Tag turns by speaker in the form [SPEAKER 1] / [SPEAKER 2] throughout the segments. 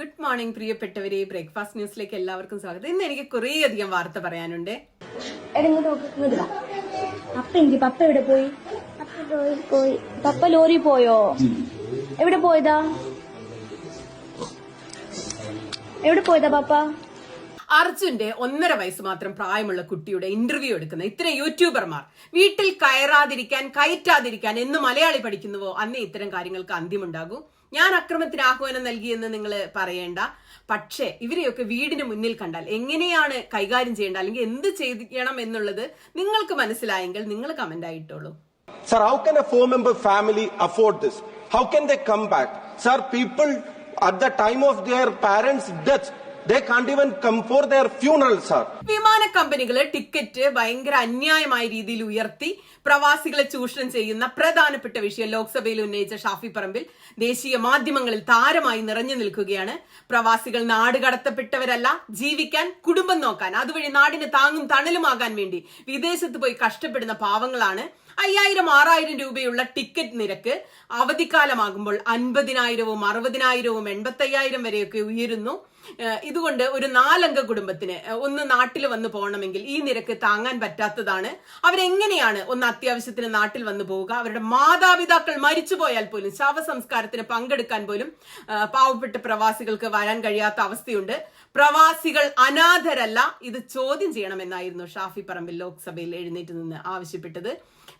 [SPEAKER 1] Good morning പ്രിയപ്പെട്ടവരെ. Breakfast ന്യൂസിലേക്ക് എല്ലാവർക്കും സ്വാഗതം. ഇന്ന് എനിക്ക് കുറേ അധികം വാർത്ത പറയാനുണ്ട്.
[SPEAKER 2] എടാ ഇങ്ങോട്ട് നോക്ക് ഇങ്ങോട്ട് വാ. പപ്പ എവിടെ പോയി? പോയി. പപ്പ ലോറി പോയോ? എവിടെ പോയതാ? എവിടെ പോയതാ പപ്പ?
[SPEAKER 1] അർജുന്റെ ഒന്നര വയസ്സ് മാത്രം പ്രായമുള്ള കുട്ടിയുടെ ഇന്റർവ്യൂ എടുക്കുന്ന ഇത്തരം യൂട്യൂബർമാർ വീട്ടിൽ കയറാതിരിക്കാൻ കയറ്റാതിരിക്കാൻ എന്ന് മലയാളി പഠിക്കുന്നുവോ? അന്നേ ഇത്തരം കാര്യങ്ങൾക്ക് അന്ത്യമുണ്ടാകൂ. ഞാൻ അക്രമത്തിന് ആഹ്വാനം നൽകിയെന്ന് നിങ്ങൾ പറയേണ്ട. പക്ഷേ ഇവരെയൊക്കെ വീടിന് മുന്നിൽ കണ്ടാൽ എങ്ങനെയാണ് കൈകാര്യം ചെയ്യേണ്ട അല്ലെങ്കിൽ എന്ത് ചെയ്യണം എന്നുള്ളത് നിങ്ങൾക്ക് മനസ്സിലായെങ്കിൽ നിങ്ങൾ comment ആയിട്ടോളൂ
[SPEAKER 3] sir how can a four member family afford this how can the come back sir people at the time of their parents death,
[SPEAKER 1] വിമാന കമ്പനികൾ ടിക്കറ്റ് ഭയങ്കര അന്യായമായ രീതിയിൽ ഉയർത്തി പ്രവാസികളെ ചൂഷണം ചെയ്യുന്ന പ്രധാനപ്പെട്ട വിഷയം ലോക്സഭയിൽ ഉന്നയിച്ച ഷാഫി പറമ്പിൽ ദേശീയ മാധ്യമങ്ങളിൽ താരമായി നിറഞ്ഞു നിൽക്കുകയാണ്. പ്രവാസികൾ നാട് കടത്തപ്പെട്ടവരല്ല ജീവിക്കാൻ കുടുംബം നോക്കാൻ അതുവഴി നാടിന് താങ്ങും തണലുമാകാൻ വേണ്ടി വിദേശത്ത് പോയി കഷ്ടപ്പെടുന്ന പാവങ്ങളാണ്. അയ്യായിരം ആറായിരം രൂപയുള്ള ടിക്കറ്റ് നിരക്ക് അവധിക്കാലമാകുമ്പോൾ അൻപതിനായിരവും അറുപതിനായിരവും എൺപത്തയ്യായിരം വരെയൊക്കെ ഉയരുന്നു. ഇതുകൊണ്ട് ഒരു നാലംഗ കുടുംബത്തിന് ഒന്ന് നാട്ടിൽ വന്ന് പോകണമെങ്കിൽ ഈ നിരക്ക് താങ്ങാൻ പറ്റാത്തതാണ്. അവരെങ്ങനെയാണ് ഒന്ന് അത്യാവശ്യത്തിന് നാട്ടിൽ വന്ന് പോവുക? അവരുടെ മാതാപിതാക്കൾ മരിച്ചു പോയാൽ പോലും ശവസംസ്കാരത്തിന് പങ്കെടുക്കാൻ പോലും പാവപ്പെട്ട പ്രവാസികൾക്ക് വരാൻ കഴിയാത്ത അവസ്ഥയുണ്ട്. പ്രവാസികൾ അനാഥരല്ല ഇത് ചോദ്യം ചെയ്യണമെന്നായിരുന്നു ഷാഫി പറമ്പിൽ ലോക്സഭയിൽ എഴുന്നേറ്റ് നിന്ന് ആവശ്യപ്പെട്ടത്.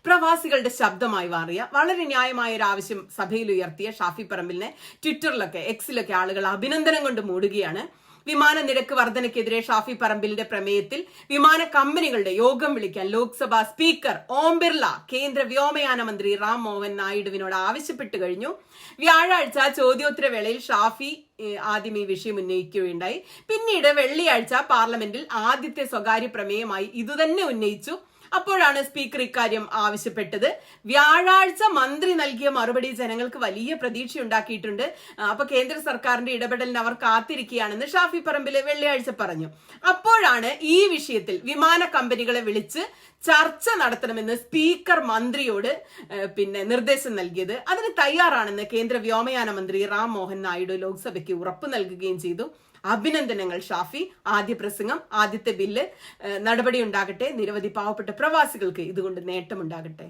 [SPEAKER 1] പ്രവാസികളുടെ ശബ്ദമായി മാറിയ വളരെ ന്യായമായ ഒരു ആവശ്യം സഭയിൽ ഉയർത്തിയ ഷാഫി പറമ്പിലിനെ ട്വിറ്ററിലൊക്കെ എക്സിലൊക്കെ ആളുകൾ അഭിനന്ദനം കൊണ്ട് മൂടുകയാണ്. വിമാന നിരക്ക് വർധനയ്ക്കെതിരെ ഷാഫി പറമ്പിലിന്റെ പ്രമേയത്തിൽ വിമാന കമ്പനികളുടെ യോഗം വിളിക്കാൻ ലോക്സഭാ സ്പീക്കർ ഓം ബിർള കേന്ദ്ര വ്യോമയാന മന്ത്രി റാം മോഹൻ നായിഡുവിനോട് ആവശ്യപ്പെട്ടു കഴിഞ്ഞു. വ്യാഴാഴ്ച ചോദ്യോത്തരവേളയിൽ ഷാഫി ആദ്യം ഈ വിഷയം ഉന്നയിക്കുകയുണ്ടായി. പിന്നീട് വെള്ളിയാഴ്ച പാർലമെന്റിൽ ആദ്യത്തെ സ്വകാര്യ പ്രമേയമായി ഇതുതന്നെ ഉന്നയിച്ചു. അപ്പോഴാണ് സ്പീക്കർ ഇക്കാര്യം ആവശ്യപ്പെട്ടത്. വ്യാഴാഴ്ച മന്ത്രി നൽകിയ മറുപടി ജനങ്ങൾക്ക് വലിയ പ്രതീക്ഷ ഉണ്ടാക്കിയിട്ടുണ്ട് അപ്പൊ കേന്ദ്ര സർക്കാരിന്റെ ഇടപെടലിന് അവർ കാത്തിരിക്കുകയാണെന്ന് ഷാഫി പറമ്പിൽ വെള്ളിയാഴ്ച പറഞ്ഞു. അപ്പോഴാണ് ഈ വിഷയത്തിൽ വിമാന കമ്പനികളെ വിളിച്ച് ചർച്ച നടത്തണമെന്ന് സ്പീക്കർ മന്ത്രിയോട് പിന്നെ നിർദ്ദേശം നൽകിയത്. അതിന് തയ്യാറാണെന്ന് കേന്ദ്ര വ്യോമയാന മന്ത്രി റാം മോഹൻ നായിഡു ലോക്സഭയ്ക്ക് ഉറപ്പ് നൽകുകയും ചെയ്തു. അഭിനന്ദനങ്ങൾ ഷാഫി. ആദ്യ പ്രസംഗം ആദ്യത്തെ ബില്ല്. നടപടി ഉണ്ടാകട്ടെ. നിരവധി പാവപ്പെട്ട പ്രവാസികൾക്ക് ഇതുകൊണ്ട് നേട്ടമുണ്ടാകട്ടെ.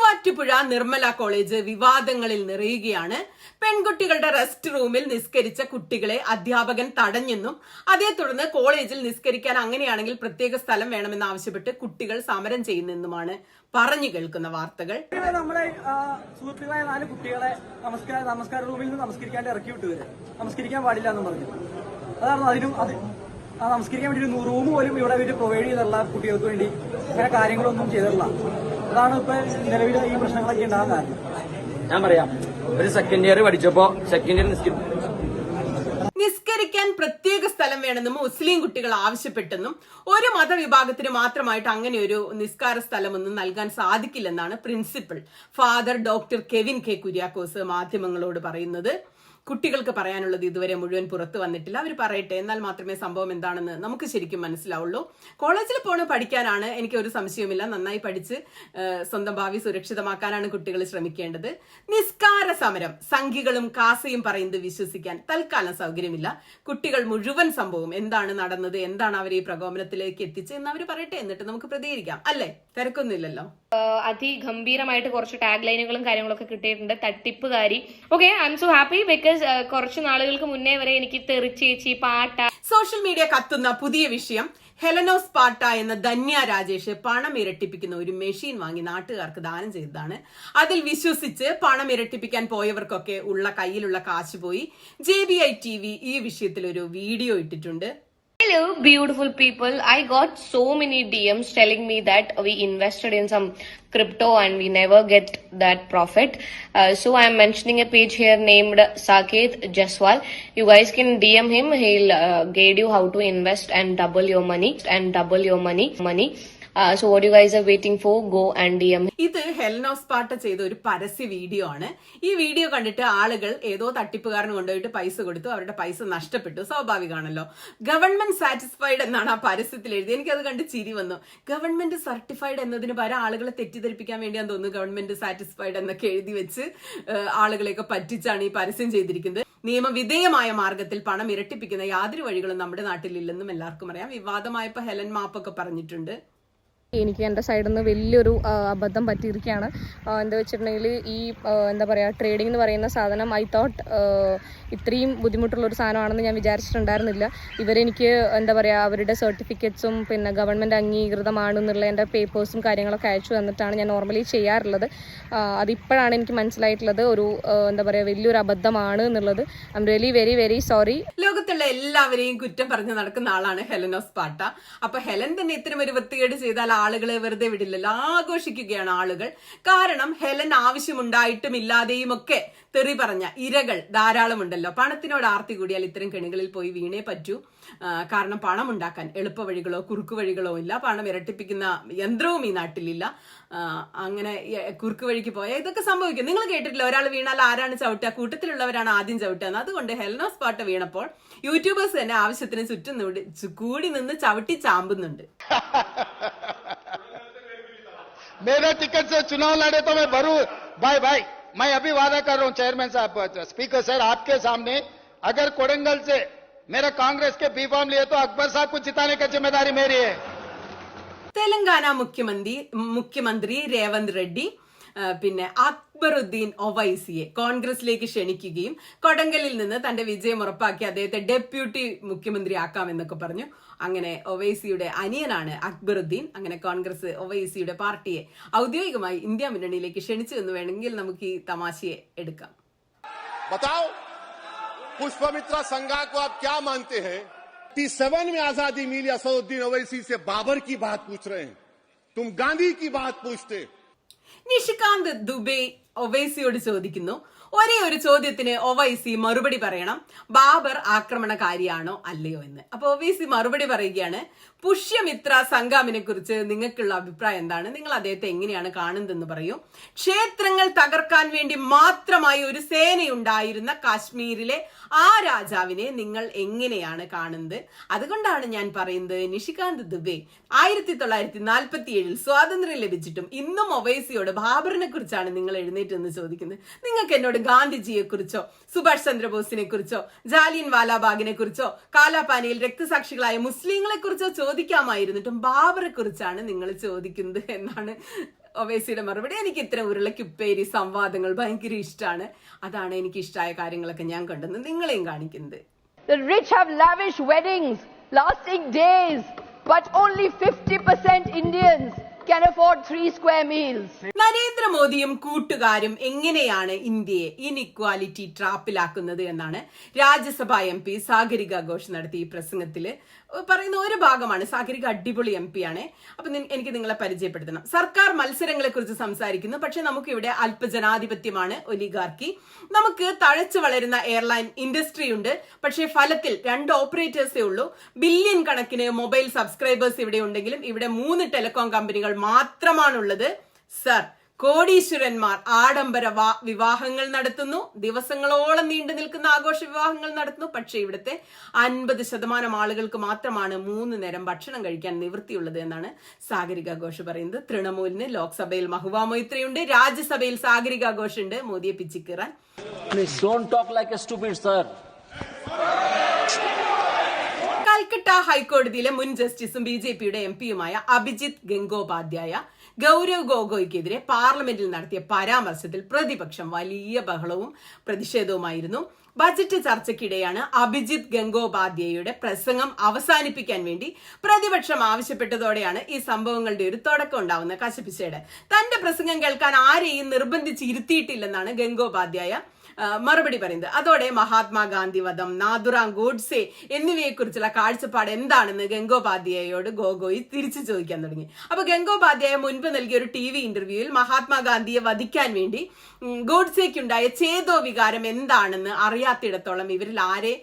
[SPEAKER 1] മൂവാറ്റുപുഴ നിർമ്മല കോളേജ് വിവാദങ്ങളിൽ നിറയുകയാണ്. പെൺകുട്ടികളുടെ റെസ്റ്റ് റൂമിൽ നിസ്കരിച്ച കുട്ടികളെ അധ്യാപകൻ തടഞ്ഞെന്നും അതേ തുടർന്ന് കോളേജിൽ നിസ്കരിക്കാൻ അങ്ങനെയാണെങ്കിൽ പ്രത്യേക സ്ഥലം വേണമെന്ന് ആവശ്യപ്പെട്ട് കുട്ടികൾ സമരം ചെയ്യുന്നെന്നുമാണ് പറഞ്ഞു കേൾക്കുന്ന വാർത്തകൾ.
[SPEAKER 4] നമ്മുടെ സുഹൃത്തുക്കളായ നാല് കുട്ടികളെ നമസ്കാര നമസ്കാര റൂമിൽ നിന്ന് നമസ്കരിക്കാൻ ഇറക്കി വിട്ടു നമസ്കരിക്കാൻ പാടില്ല എന്ന് പറഞ്ഞു. അതാണ് അതിനും അത്. നമസ്കരിക്കാൻ വേണ്ടി ഒരു റൂം പോലും ഇവിടെ വേണ്ടി പ്രൊവൈഡ് ചെയ്തിട്ടുള്ള കുട്ടികൾക്ക് വേണ്ടി. അങ്ങനെ കാര്യങ്ങളൊന്നും ചെയ്തിട്ടില്ല. അതാണ് ഇപ്പൊ നിലവിൽ ഈ പ്രശ്നങ്ങളൊക്കെ ഉണ്ടാകാൻ കാരണം.
[SPEAKER 5] ഞാൻ പറയാം. ഒരു സെക്കൻഡ് ഇയർ പഠിച്ചപ്പോ സെക്കൻഡ് ഇയർ നിസ്കരി
[SPEAKER 1] നിസ്കരിക്കാൻ പ്രത്യേക സ്ഥലം വേണമെന്നും മുസ്ലിം കുട്ടികൾ ആവശ്യപ്പെട്ടെന്നും ഒരു മതവിഭാഗത്തിന് മാത്രമായിട്ട് അങ്ങനെ ഒരു നിസ്കാര സ്ഥലമൊന്നും നൽകാൻ സാധിക്കില്ലെന്നാണ് principal father doctor Kevin K Kuriakose മാധ്യമങ്ങളോട് പറയുന്നത്. കുട്ടികൾക്ക് പറയാനുള്ളത് ഇതുവരെ മുഴുവൻ പുറത്തു വന്നിട്ടില്ല. അവർ പറയട്ടെ എന്നാൽ മാത്രമേ സംഭവം എന്താണെന്ന് നമുക്ക് ശരിക്കും മനസ്സിലാവുള്ളൂ. കോളേജിൽ പോണ പഠിക്കാനാണ് എനിക്ക് ഒരു സംശയവുമില്ല. നന്നായി പഠിച്ച് സ്വന്തം ഭാവി സുരക്ഷിതമാക്കാനാണ് കുട്ടികൾ ശ്രമിക്കേണ്ടത്. നിസ്കാര സമരം സംഘികളും കാസയും പറയുന്നത് വിശ്വസിക്കാൻ തൽക്കാലം സൗകര്യമില്ല. കുട്ടികൾ മുഴുവൻ സംഭവം എന്താണ് നടന്നത് എന്താണ് അവർ ഈ പ്രകോപനത്തിലേക്ക് എത്തിച്ച് എന്ന് അവർ പറയട്ടെ എന്നിട്ട് നമുക്ക് പ്രതികരിക്കാം. അല്ലേ? തിരക്കൊന്നുമില്ലല്ലോ.
[SPEAKER 6] അതി അതിഗംഭീരമായിട്ട് കുറച്ച് ടാഗ് ലൈനുകളും കാര്യങ്ങളൊക്കെ കിട്ടിയിട്ടുണ്ട്. തട്ടിപ്പുകാരി. Okay I'm so happy because കുറച്ച് നാളുകൾക്ക് മുന്നേ വരെ എനിക്ക് തെറിച്ചേച്ചി പാട്ട
[SPEAKER 1] സോഷ്യൽ മീഡിയ കത്തുന്ന പുതിയ വിഷയം ഹെലനോസ് പാട്ട എന്ന ധന്യ രാജേഷ് പണം ഇരട്ടിപ്പിക്കുന്ന ഒരു മെഷീൻ വാങ്ങി നാട്ടുകാർക്ക് ദാനം ചെയ്തതാണ്. അതിൽ വിശ്വസിച്ച് പണം ഇരട്ടിപ്പിക്കാൻ പോയവർക്കൊക്കെ ഉള്ള കയ്യിലുള്ള കാശ് പോയി. J B I T V ഈ വിഷയത്തിൽ ഒരു വീഡിയോ ഇട്ടിട്ടുണ്ട്.
[SPEAKER 6] Hello, beautiful people. I got so many DMs telling me that we invested in some crypto and we never get that profit. Uh, so I'm mentioning a page here named Saket Jaswal. You guys can DM him. He'll uh, guide you how to invest and double your money and double your money money. For, go and DM
[SPEAKER 1] ഇത് ചെയ്ത ഒരു പരസ്യ video ആണ്. ഈ video കണ്ടിട്ട് ആളുകൾ ഏതോ തട്ടിപ്പുകാരന് കൊണ്ടുപോയിട്ട് പൈസ കൊടുത്തു. അവരുടെ പൈസ നഷ്ടപ്പെട്ടു. സ്വാഭാവികമാണല്ലോ. ഗവൺമെന്റ് സാറ്റിസ്ഫൈഡ് എന്നാണ് ആ പരസ്യത്തിൽ എഴുതി എനിക്കത് കണ്ട് ചിരി വന്നു. ഗവൺമെന്റ് സർട്ടിഫൈഡ് എന്നതിന് പകരം ആളുകളെ തെറ്റിദ്ധരിപ്പിക്കാൻ വേണ്ടിയാന്ന് തോന്നുന്നു ഗവൺമെന്റ് സാറ്റിസ്ഫൈഡ് എന്നൊക്കെ എഴുതി വെച്ച് ആളുകളെയൊക്കെ പറ്റിച്ചാണ് ഈ പരസ്യം ചെയ്തിരിക്കുന്നത്. നിയമവിധേയമായ മാർഗത്തിൽ പണം ഇരട്ടിപ്പിക്കുന്ന യാതൊരു വഴികളും നമ്മുടെ നാട്ടിലില്ലെന്നും എല്ലാവർക്കും അറിയാം. വിവാദമായപ്പോ ഹെലൻ മാപ്പൊക്കെ പറഞ്ഞിട്ടുണ്ട്.
[SPEAKER 7] എനിക്ക് എന്റെ സൈഡിൽ നിന്ന് വലിയൊരു അബദ്ധം പറ്റിയിരിക്കുകയാണ്. എന്താ വെച്ചിട്ടുണ്ടെങ്കിൽ ഈ എന്താ പറയുക ട്രേഡിംഗ് എന്ന് പറയുന്ന സാധനം ഐ തോട്ട് ഇത്രയും ബുദ്ധിമുട്ടുള്ളൊരു സാധനമാണെന്ന് ഞാൻ വിചാരിച്ചിട്ടുണ്ടായിരുന്നില്ല. ഇവരെനിക്ക് എന്താ പറയുക അവരുടെ സർട്ടിഫിക്കറ്റ്സും പിന്നെ ഗവൺമെന്റ് അംഗീകൃതമാണെന്നുള്ള എന്റെ പേപ്പേഴ്സും കാര്യങ്ങളൊക്കെ അയച്ചു തന്നിട്ടാണ് ഞാൻ നോർമലി ചെയ്യാറുള്ളത്. അതിപ്പോഴാണ് എനിക്ക് മനസ്സിലായിട്ടുള്ളത് ഒരു എന്താ പറയുക വലിയൊരു അബദ്ധമാണ് എന്നുള്ളത്. I'm really very very sorry
[SPEAKER 1] ലോകത്തുള്ള എല്ലാവരെയും കുറ്റം പറഞ്ഞ് നടക്കുന്ന ആളാണ് ഹെലനോസ് പാട്ട. അപ്പൊ ഹെലൻ തന്നെ ഇത്തരം ഒരു വൃത്തികേട് ചെയ്താൽ ആളുകളെ വെറുതെ വിടില്ലല്ലോ. ആഘോഷിക്കുകയാണ് ആളുകൾ. കാരണം ഹെലൻ ആവശ്യമുണ്ടായിട്ടും ഇല്ലാതെയും ഒക്കെ തെറി പറഞ്ഞ ഇരകൾ ധാരാളമുണ്ടല്ലോ. പണത്തിനോട് ആർത്തി കൂടിയാൽ ഇത്തരം കെണികളിൽ പോയി വീണേ പറ്റൂ ആ, കാരണം പണം ഉണ്ടാക്കാൻ എളുപ്പ വഴികളോ കുറുക്കു വഴികളോ ഇല്ല പണം ഇരട്ടിപ്പിക്കുന്ന യന്ത്രവും ഈ നാട്ടിലില്ല ആ, അങ്ങനെ ഈ കുറുക്ക് വഴിക്ക് പോയാൽ ഇതൊക്കെ സംഭവിക്കും നിങ്ങൾ കേട്ടിട്ടില്ല ഒരാൾ വീണാൽ ആരാണ് ചവിട്ടുക കൂട്ടത്തിലുള്ളവരാണ് ആദ്യം ചവിട്ടുക എന്ന് അതുകൊണ്ട് ഹെൽനോസ് പാട്ട് വീണപ്പോൾ യൂട്യൂബേഴ്സ് തന്നെ ആവശ്യത്തിന് ചുറ്റും നൂടി- ചു- കൂടി നിന്ന് ചവിട്ടി ചാമ്പുന്നുണ്ട്
[SPEAKER 8] मेरे टिकट से चुनाव लड़े तो मैं भरू भाई भाई मैं अभी वादा कर रहा हूँ चेयरमैन साहब uh, स्पीकर सर आपके सामने अगर कोडंगल से मेरा कांग्रेस के बी फॉर्म लिए तो अकबर साहब को जिताने का ज़िम्मेदारी मेरी है।
[SPEAKER 1] तेलंगाना मुख्यमंत्री मुख्यमंत्री रेवंत रेड्डी പിന്നെ അക്ബറുദ്ദീൻ ഒവൈസിയെ കോൺഗ്രസിലേക്ക് ക്ഷണിക്കുകയും കൊടങ്കലിൽ നിന്ന് തന്റെ വിജയം ഉറപ്പാക്കി അദ്ദേഹത്തെ ഡെപ്യൂട്ടി മുഖ്യമന്ത്രി ആക്കാമെന്നൊക്കെ പറഞ്ഞു അങ്ങനെ ഒവൈസിയുടെ അനിയനാണ് അക്ബറുദ്ദീൻ അങ്ങനെ കോൺഗ്രസ് ഒവൈസിയുടെ പാർട്ടിയെ ഔദ്യോഗികമായി ഇന്ത്യ മുന്നണിയിലേക്ക് ക്ഷണിച്ചു എന്ന് വേണമെങ്കിൽ നമുക്ക് ഈ തമാശയെ എടുക്കാം
[SPEAKER 9] बताओ पुष्पमित्रा संघा को आप क्या मानते हैं टी सेवन में आजादी मिली असदुद्दीन ओवैसी से बाबर की बात पूछ रहे हैं तुम गांधी की बात पूछते
[SPEAKER 1] നിഷികാന്ത് ദുബെ ഒവൈസിയോട് ചോദിക്കുന്നു. ഒരേ ഒരു ചോദ്യത്തിന് ഒവൈസി മറുപടി പറയണം. ബാബർ ആക്രമണകാരിയാണോ അല്ലയോ എന്ന്. അപ്പൊ ഒവൈസി മറുപടി പറയുകയാണ് പുഷ്യമിത്ര സംഗാമിനെ കുറിച്ച് നിങ്ങൾക്കുള്ള അഭിപ്രായം എന്താണ്? നിങ്ങൾ അദ്ദേഹത്തെ എങ്ങനെയാണ് കാണുന്നതെന്ന് പറയൂ. ക്ഷേത്രങ്ങൾ തകർക്കാൻ വേണ്ടി മാത്രമായി ഒരു സേനയുണ്ടായിരുന്ന കാശ്മീരിലെ ആ രാജാവിനെ നിങ്ങൾ എങ്ങനെയാണ് കാണുന്നത്? അതുകൊണ്ടാണ് ഞാൻ പറയുന്നത് നിഷികാന്ത് ദുബെ ആയിരത്തി തൊള്ളായിരത്തി നാൽപ്പത്തി ഏഴിൽ സ്വാതന്ത്ര്യം ലഭിച്ചിട്ടും ഇന്നും ഒവൈസിയോട് ബാബറിനെ കുറിച്ചാണ് നിങ്ങൾ എഴുന്നേറ്റ് എന്ന് ചോദിക്കുന്നത് നിങ്ങൾക്ക് എന്നോട് ഗാന്ധിജിയെ കുറിച്ചോ സുഭാഷ് ചന്ദ്രബോസിനെ കുറിച്ചോ ജാലിയൻ വാലാബാഗിനെ കുറിച്ചോ കാലാപാനിയിൽ രക്തസാക്ഷികളായ മുസ്ലിങ്ങളെ കുറിച്ചോ ചോദിക്കാമായിരുന്നിട്ടും ബാബറെ കുറിച്ചാണ് നിങ്ങൾ ചോദിക്കുന്നത് എന്നാണ് ഒവേസിയുടെ മറുപടി. എനിക്ക് ഇത്തരം ഉരുളക്കുപ്പേരി സംവാദങ്ങൾ ഭയങ്കര ഇഷ്ടമാണ് അതാണ് എനിക്ക് ഇഷ്ടമായ കാര്യങ്ങളൊക്കെ ഞാൻ കണ്ടത്. നിങ്ങളെയും കാണിക്കുന്നത്.
[SPEAKER 10] The rich have lavish weddings lasting days, but only 50% Indians. Can afford three square meals.
[SPEAKER 1] നരേന്ദ്രമോദിയും കൂട്ടുകാരും എങ്ങനെയാണ് ഇന്ത്യയെ ഇൻഇക്വാലിറ്റി ട്രാപ്പിലാക്കുന്നത് എന്നാണ് രാജ്യസഭ എം പി സാഗരിക ഘോഷ് നടത്തിയ ഈ പ്രസംഗത്തിൽ പറയുന്ന ഒരു ഭാഗമാണ്. സാഗരിക അടിപൊളി എം പി ആണ്. അപ്പൊ എനിക്ക് നിങ്ങളെ പരിചയപ്പെടുത്തണം. സർക്കാർ മത്സരങ്ങളെ കുറിച്ച് സംസാരിക്കുന്നു. പക്ഷെ നമുക്ക് ഇവിടെ അല്പജനാധിപത്യമാണ് ഒലിഗാർക്കി. നമുക്ക് തഴച്ചു വളരുന്ന എയർലൈൻ ഇൻഡസ്ട്രി ഉണ്ട്. പക്ഷേ ഫലത്തിൽ രണ്ട് ഓപ്പറേറ്റേഴ്സേ ഉള്ളൂ. ബില്യൺ കണക്കിന് മൊബൈൽ സബ്സ്ക്രൈബേഴ്സ് ഇവിടെ ഉണ്ടെങ്കിലും ഇവിടെ മൂന്ന് ടെലികോം കമ്പനികൾ മാത്രമാണുള്ളത്. സർ കോടീശ്വരന്മാർ ആഡംബര വിവാഹങ്ങൾ നടത്തുന്നു. ദിവസങ്ങളോളം നീണ്ടു നിൽക്കുന്ന ആഘോഷ വിവാഹങ്ങൾ നടത്തുന്നു. പക്ഷേ ഇവിടുത്തെ അൻപത് ശതമാനം ആളുകൾക്ക് മാത്രമാണ് മൂന്ന് നേരം ഭക്ഷണം കഴിക്കാൻ നിവൃത്തിയുള്ളത് എന്നാണ് സാഗരിക ഘോഷ് പറയുന്നത്. തൃണമൂലിന് ലോക്സഭയിൽ മഹുവ മൊയ്ത്രയുണ്ട്. രാജ്യസഭയിൽ സാഗരിക ഘോഷ് ഉണ്ട് മോദിയെ പിച്ചിക്കീറാൻ.
[SPEAKER 5] Please talk talk a a sir.
[SPEAKER 1] Calcutta ഹൈക്കോടതിയിലെ മുൻ ജസ്റ്റിസും ബി ജെ പിയുടെ എം പിയുമായ അഭിജിത്ത് ഗംഗോപാധ്യായ ഗൗരവ് ഗോഗോയ്ക്കെതിരെ പാർലമെന്റിൽ നടത്തിയ പരാമർശത്തിൽ പ്രതിപക്ഷം വലിയ ബഹളവും പ്രതിഷേധവുമായിരുന്നു. ബജറ്റ് ചർച്ചയ്ക്കിടെയാണ് അഭിജിത് ഗംഗോപാധ്യായയുടെ പ്രസംഗം അവസാനിപ്പിക്കാൻ വേണ്ടി പ്രതിപക്ഷം ആവശ്യപ്പെട്ടതോടെയാണ് ഈ സംഭവങ്ങളുടെ ഒരു തുടക്കം ഉണ്ടാവുന്ന കശപിശയുടെ തന്റെ പ്രസംഗം കേൾക്കാൻ ആരെയും നിർബന്ധിച്ച് ഇരുത്തിയിട്ടില്ലെന്നാണ് ഗംഗോപാധ്യായ മറുപടി പറയുന്നത്. അതോടെ മഹാത്മാഗാന്ധി വധം നാദുറാം ഗോഡ്സെ എന്നിവയെക്കുറിച്ചുള്ള കാഴ്ചപ്പാട് എന്താണെന്ന് ഗംഗോപാധ്യായോട് ഗോഗോയി തിരിച്ചു ചോദിക്കാൻ തുടങ്ങി. അപ്പൊ ഗംഗോപാധ്യായ മുൻപ് നൽകിയ ഒരു ടി വി ഇന്റർവ്യൂവിൽ മഹാത്മാഗാന്ധിയെ വധിക്കാൻ വേണ്ടി ഗോഡ്സേക്കുണ്ടായ ചേതോ വികാരം എന്താണെന്ന് അറിയാത്തിടത്തോളം ഇവരിൽ ആരെ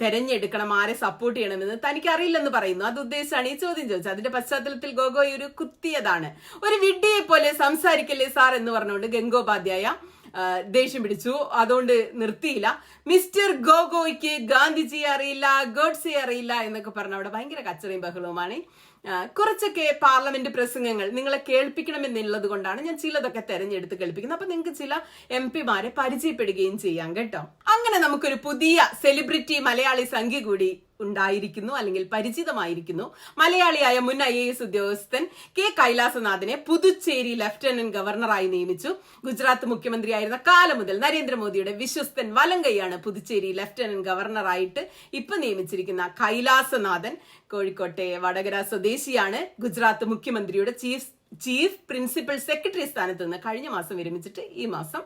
[SPEAKER 1] തെരഞ്ഞെടുക്കണം ആരെ സപ്പോർട്ട് ചെയ്യണമെന്ന് തനിക്ക് അറിയില്ലെന്ന് പറയുന്നു. അത് ഉദ്ദേശിച്ചാണ് ഈ ചോദ്യം ചോദിച്ചത്. അതിന്റെ പശ്ചാത്തലത്തിൽ ഗോഗോയ് ഒരു കുത്തിയതാണ്. ഒരു വിഡ്ഢിയെ പോലെ സംസാരിക്കല്ലേ സാർ എന്ന് പറഞ്ഞുകൊണ്ട് ഗംഗോപാധ്യായ ദേഷ്യം പിടിച്ചു. അതുകൊണ്ട് നിർത്തിയില്ല. മിസ്റ്റർ ഗോഗോയ്ക്ക് ഗാന്ധിജിയെ അറിയില്ല ഗോഡ്സെ അറിയില്ല എന്നൊക്കെ പറഞ്ഞ അവിടെ ഭയങ്കര കച്ചറയും ബഹളവുമാണ്. കുറച്ചൊക്കെ പാർലമെന്റ് പ്രസംഗങ്ങൾ നിങ്ങളെ കേൾപ്പിക്കണമെന്നുള്ളത് കൊണ്ടാണ് ഞാൻ ചിലതൊക്കെ തെരഞ്ഞെടുത്ത് കേൾപ്പിക്കുന്നത്. അപ്പൊ നിങ്ങൾക്ക് ചില എം പിമാരെ പരിചയപ്പെടുകയും ചെയ്യാം കേട്ടോ. അങ്ങനെ നമുക്കൊരു പുതിയ സെലിബ്രിറ്റി മലയാളി സംഖ്യ കൂടി ഉണ്ടായിരിക്കുന്നു അല്ലെങ്കിൽ പരിചിതമായിരിക്കുന്നു. മലയാളിയായ മുൻ ഐ എസ് ഉദ്യോഗസ്ഥൻ കെ കൈലാസനാഥിനെ പുതുച്ചേരി ലഫ്റ്റനന്റ് ഗവർണറായി നിയമിച്ചു. ഗുജറാത്ത് മുഖ്യമന്ത്രിയായിരുന്ന കാലം മുതൽ നരേന്ദ്രമോദിയുടെ വിശ്വസ്തൻ വലങ്കയാണ് പുതുച്ചേരി ലഫ്റ്റനന്റ് ഗവർണറായിട്ട് ഇപ്പൊ നിയമിച്ചിരിക്കുന്ന കൈലാസനാഥൻ. കോഴിക്കോട്ടെ വടകര സ്വദേശിയാണ്. ഗുജറാത്ത് മുഖ്യമന്ത്രിയുടെ ചീഫ് ചീഫ് പ്രിൻസിപ്പൽ സെക്രട്ടറി സ്ഥാനത്ത് നിന്ന് കഴിഞ്ഞ മാസം വിരമിച്ചിട്ട് ഈ മാസം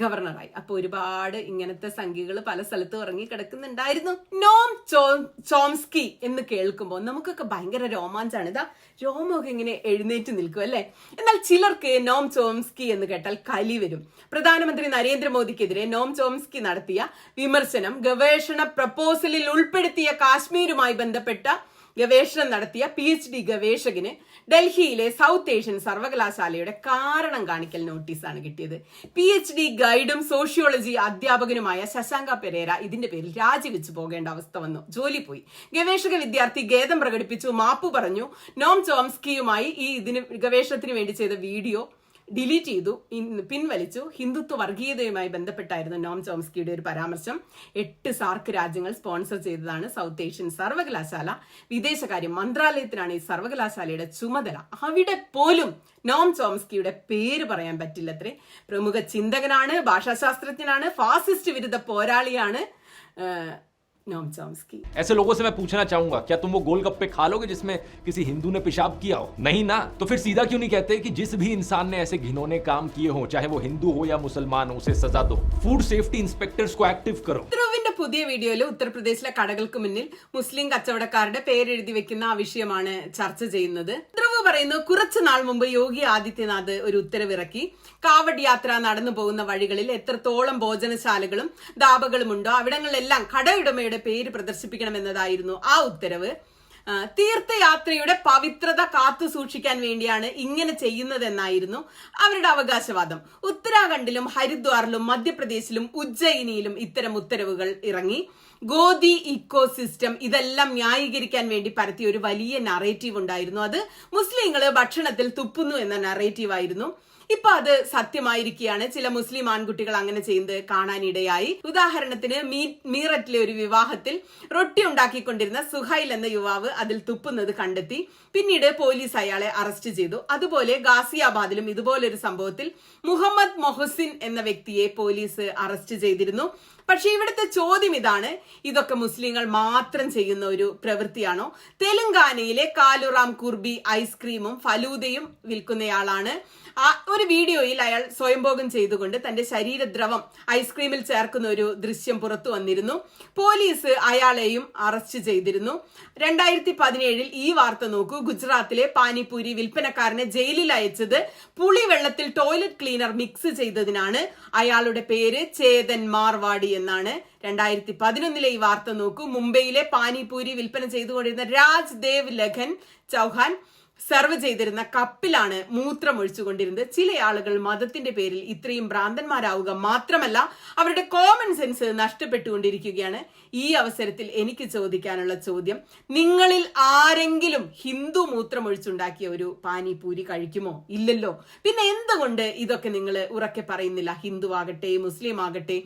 [SPEAKER 1] ഗവർണറായി. അപ്പൊ ഒരുപാട് ഇങ്ങനത്തെ സംഖ്യകൾ പല സ്ഥലത്തും ഇറങ്ങി കിടക്കുന്നുണ്ടായിരുന്നു. നോം ചോംസ്കി എന്ന് കേൾക്കുമ്പോൾ നമുക്കൊക്കെ ഭയങ്കര രോമാഞ്ചാണ്. ഇതാ രോമൊക്കെ ഇങ്ങനെ എഴുന്നേറ്റ് നിൽക്കും അല്ലെ? എന്നാൽ ചിലർക്ക് നോം ചോംസ്കി എന്ന് കേട്ടാൽ കലി വരും. പ്രധാനമന്ത്രി നരേന്ദ്രമോദിക്കെതിരെ നോം ചോംസ്കി നടത്തിയ വിമർശനം ഗവേഷണ പ്രപ്പോസലിൽ ഉൾപ്പെടുത്തിയ കാശ്മീരുമായി ബന്ധപ്പെട്ട ഗവേഷണം നടത്തിയ പി എച്ച് ഡി ഗവേഷകന് ഡൽഹിയിലെ സൗത്ത് ഏഷ്യൻ സർവകലാശാലയുടെ കാരണം കാണിക്കൽ നോട്ടീസാണ് കിട്ടിയത്. പി എച്ച് ഡി ഗൈഡും സോഷ്യോളജി അധ്യാപകനുമായ ശശാങ്ക പെരേര ഇതിന്റെ പേരിൽ രാജിവെച്ചു പോകേണ്ട അവസ്ഥ വന്നു. ജോലി പോയി. ഗവേഷക വിദ്യാർത്ഥി ഖേദം പ്രകടിപ്പിച്ചു. മാപ്പു പറഞ്ഞു നോം ചോംസ്കിയുമായി ഈ ഇതിന് ഗവേഷണത്തിന് വേണ്ടി ചെയ്ത വീഡിയോ ഡിലീറ്റ് ചെയ്തു പിൻവലിച്ചു. ഹിന്ദുത്വ വർഗീയതയുമായി ബന്ധപ്പെട്ടായിരുന്നു നോം ചോംസ്കിയുടെ ഒരു പരാമർശം. എട്ട് സാർക്ക് രാജ്യങ്ങൾ സ്പോൺസർ ചെയ്തതാണ് സൗത്ത് ഏഷ്യൻ സർവകലാശാല. വിദേശകാര്യ മന്ത്രാലയത്തിനാണ് ഈ സർവകലാശാലയുടെ ചുമതല. അവിടെ പോലും നോം ചോംസ്കിയുടെ പേര് പറയാൻ പറ്റില്ലത്രേ. പ്രമുഖ ചിന്തകനാണ് ഭാഷാശാസ്ത്രജ്ഞനാണ് ഫാസിസ്റ്റ് വിരുദ്ധ പോരാളിയാണ് ആ, നോം ചോംസ്കി
[SPEAKER 11] ऐसे लोगों से मैं पूछना चाहूंगा क्या तुम वो गोलगप्पे खा लोगे जिसमें किसी हिंदू ने पेशाब किया हो नहीं ना तो फिर सीधा क्यों नहीं कहते कि जिस भी इंसान ने ऐसे घिनौने काम किए हो चाहे वो हिंदू हो या मुसलमान हो उसे सजा दो फूड सेफ्टी इंस्पेक्टर्स को एक्टिव करो
[SPEAKER 1] ധ്രുവിന്റെ പുതിയ വീഡിയോയിൽ ഉത്തർപ്രദേശിലെ കടകൾക്ക് മുന്നിൽ മുസ്ലിം കച്ചവടക്കാരുടെ പേരെഴുതി വെക്കുന്ന ആ വിഷയമാണ് ചർച്ച ചെയ്യുന്നത് ധ്രുവ് പറയുന്നു കുറച്ചു നാൾ മുമ്പ് യോഗി ആദിത്യനാഥ് ഒരു ഉത്തരവിറക്കി കാവഡ് യാത്ര നടന്നു പോകുന്ന വഴികളിൽ എത്രത്തോളം ഭോജനശാലകളും ധാബകളുമുണ്ടോ അവിടങ്ങളിലെല്ലാം കടയുടമയുടെ പേര് പ്രദർശിപ്പിക്കണമെന്നതായിരുന്നു ആ ഉത്തരവ്. തീർത്ഥയാത്രയുടെ പവിത്രത കാത്തു സൂക്ഷിക്കാൻ വേണ്ടിയാണ് ഇങ്ങനെ ചെയ്യുന്നതെന്നായിരുന്നു അവരുടെ അവകാശവാദം. ഉത്തരാഖണ്ഡിലും ഹരിദ്വാറിലും മധ്യപ്രദേശിലും ഉജ്ജയിനിയിലും ഇത്തരം ഉത്തരവുകൾ ഇറങ്ങി. ഗോദി ഇക്കോസിസ്റ്റം ഇതെല്ലാം ന്യായീകരിക്കാൻ വേണ്ടി പരത്തിയ ഒരു വലിയ നറേറ്റീവ് ഉണ്ടായിരുന്നു. അത് മുസ്ലിങ്ങൾ ഭക്ഷണത്തിൽ തുപ്പുന്നു എന്ന നറേറ്റീവ് ആയിരുന്നു. ഇപ്പൊ അത് സത്യമായിരിക്കുകയാണ്. ചില മുസ്ലിം ആൺകുട്ടികൾ അങ്ങനെ ചെയ്യുന്നത് കാണാനിടയായി. ഉദാഹരണത്തിന് മീ- മീററ്റിലെ ഒരു വിവാഹത്തിൽ റൊട്ടി ഉണ്ടാക്കിക്കൊണ്ടിരുന്ന സുഹൈൽ എന്ന യുവാവ് അതിൽ തുപ്പുന്നത് കണ്ടെത്തി. പിന്നീട് പോലീസ് അയാളെ അറസ്റ്റ് ചെയ്തു. അതുപോലെ ഗാസിയാബാദിലും ഇതുപോലൊരു സംഭവത്തിൽ മുഹമ്മദ് മൊഹസിൻ എന്ന വ്യക്തിയെ പോലീസ് അറസ്റ്റ് ചെയ്തിരുന്നു. പക്ഷെ ഇവിടുത്തെ ചോദ്യം ഇതാണ്. ഇതൊക്കെ മുസ്ലിങ്ങൾ മാത്രം ചെയ്യുന്ന ഒരു പ്രവൃത്തിയാണോ? തെലങ്കാനയിലെ കാലുറാം കുർബി ഐസ്ക്രീമും ഫലൂദയും വിൽക്കുന്നയാളാണ്. ആ ഒരു വീഡിയോയിൽ അയാൾ സ്വയംഭോഗം ചെയ്തുകൊണ്ട് തന്റെ ശരീരദ്രവം ഐസ്ക്രീമിൽ ചേർക്കുന്ന ഒരു ദൃശ്യം പുറത്തു വന്നിരുന്നു. പോലീസ് അയാളെയും അറസ്റ്റ് ചെയ്തിരുന്നു. രണ്ടായിരത്തി പതിനേഴിൽ ഈ വാർത്ത നോക്കൂ. ഗുജറാത്തിലെ പാനിപൂരി വിൽപ്പനക്കാരനെ ജയിലിൽ അയച്ചത് പുളിവെള്ളത്തിൽ ടോയ്ലറ്റ് ക്ലീനർ മിക്സ് ചെയ്തതിനാണ്. അയാളുടെ പേര് ചേതൻ മാർവാടി എന്നാണ്. രണ്ടായിരത്തി പതിനൊന്നിലെ ഈ വാർത്ത നോക്കൂ. മുംബൈയിലെ പാനിപൂരി വിൽപ്പന ചെയ്തുകൊണ്ടിരുന്ന രാജ് ദേവ് ലഖൻ ചൗഹാൻ സെർവ് ചെയ്തിരുന്ന കപ്പിലാണ് മൂത്രം ഒഴിച്ചുകൊണ്ടിരുന്നത്. ചില ആളുകൾ മതത്തിന്റെ പേരിൽ ഇത്രയും ഭ്രാന്തന്മാരാവുക മാത്രമല്ല അവരുടെ കോമൺ സെൻസ് നഷ്ടപ്പെട്ടുകൊണ്ടിരിക്കുകയാണ്. ഈ അവസരത്തിൽ എനിക്ക് ചോദിക്കാനുള്ള ചോദ്യം നിങ്ങളിൽ ആരെങ്കിലും ഹിന്ദു മൂത്രം ഒഴിച്ചുണ്ടാക്കിയ ഒരു പാനിപൂരി കഴിക്കുമോ? ഇല്ലല്ലോ. പിന്നെ എന്തുകൊണ്ട് ഇതൊക്കെ നിങ്ങൾ ഉറക്കെ പറയുന്നില്ല? ഹിന്ദു ആകട്ടെ മുസ്ലിം ആകട്ടെ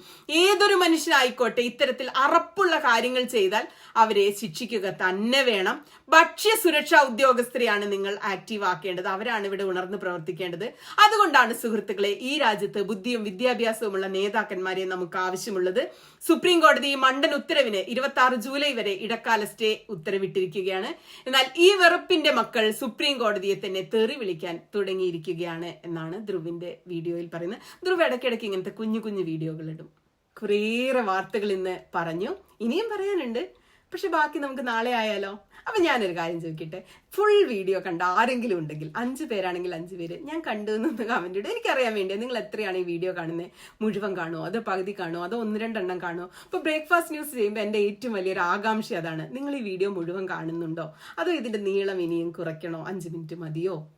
[SPEAKER 1] ഏതൊരു മനുഷ്യനായിക്കോട്ടെ ഇത്തരത്തിൽ അറപ്പുള്ള കാര്യങ്ങൾ ചെയ്താൽ അവരെ ശിക്ഷിക്കുക തന്നെ വേണം. ഭക്ഷ്യ സുരക്ഷാ ഉദ്യോഗസ്ഥരെയാണ് നിങ്ങൾ ആക്റ്റീവ് ആക്കേണ്ടത്. അവരാണ് ഇവിടെ ഉണർന്ന് പ്രവർത്തിക്കേണ്ടത്. അതുകൊണ്ടാണ് സുഹൃത്തുക്കളെ ഈ രാജ്യത്ത് ബുദ്ധിയും വിദ്യാഭ്യാസവുമുള്ള നേതാക്കന്മാരെ നമുക്ക് ആവശ്യമുള്ളത്. സുപ്രീം കോടതി മണ്ടൻ മണ്ടൻ ഉത്തരവിന് ഇരുപത്തി ആറ് ജൂലൈ വരെ ഇടക്കാല സ്റ്റേ ഉത്തരവിട്ടിരിക്കുകയാണ്. എന്നാൽ ഈ വെറുപ്പിന്റെ മക്കൾ സുപ്രീം കോടതിയെ തന്നെ തെറി വിളിക്കാൻ തുടങ്ങിയിരിക്കുകയാണ് എന്നാണ് ധ്രുവിന്റെ വീഡിയോയിൽ പറയുന്നത്. ധ്രുവ് ഇടയ്ക്കിടയ്ക്ക് ഇങ്ങനത്തെ കുഞ്ഞു കുഞ്ഞു വീഡിയോകൾ ഇടും. കുറേറെ വാർത്തകൾ ഇന്ന് പറഞ്ഞു. ഇനിയും പറയാനുണ്ട്. പക്ഷെ ബാക്കി നമുക്ക് നാളെ ആയാലോ? അപ്പൊ ഞാനൊരു കാര്യം ചോദിക്കട്ടെ. ഫുൾ വീഡിയോ കണ്ട ആരെങ്കിലും ഉണ്ടെങ്കിൽ അഞ്ച് പേരാണെങ്കിൽ അഞ്ച് പേര് ഞാൻ കണ്ടു എന്നൊന്ന് കമന്റ് ഇടും. എനിക്കറിയാൻ വേണ്ടി നിങ്ങൾ എത്രയാണ് ഈ വീഡിയോ കാണുന്നത് മുഴുവൻ കാണുമോ അതോ പകുതി കാണുമോ അതോ ഒന്ന് രണ്ടെണ്ണം കാണുമോ അപ്പോൾ ബ്രേക്ക്ഫാസ്റ്റ് ന്യൂസ് ചെയ്യുമ്പോൾ എന്റെ ഏറ്റവും വലിയൊരു ആകാംക്ഷ അതാണ്. നിങ്ങൾ ഈ വീഡിയോ മുഴുവൻ കാണുന്നുണ്ടോ? അതോ ഇതിന്റെ നീളം ഇനിയും കുറയ്ക്കണോ? അഞ്ച് മിനിറ്റ് മതിയോ?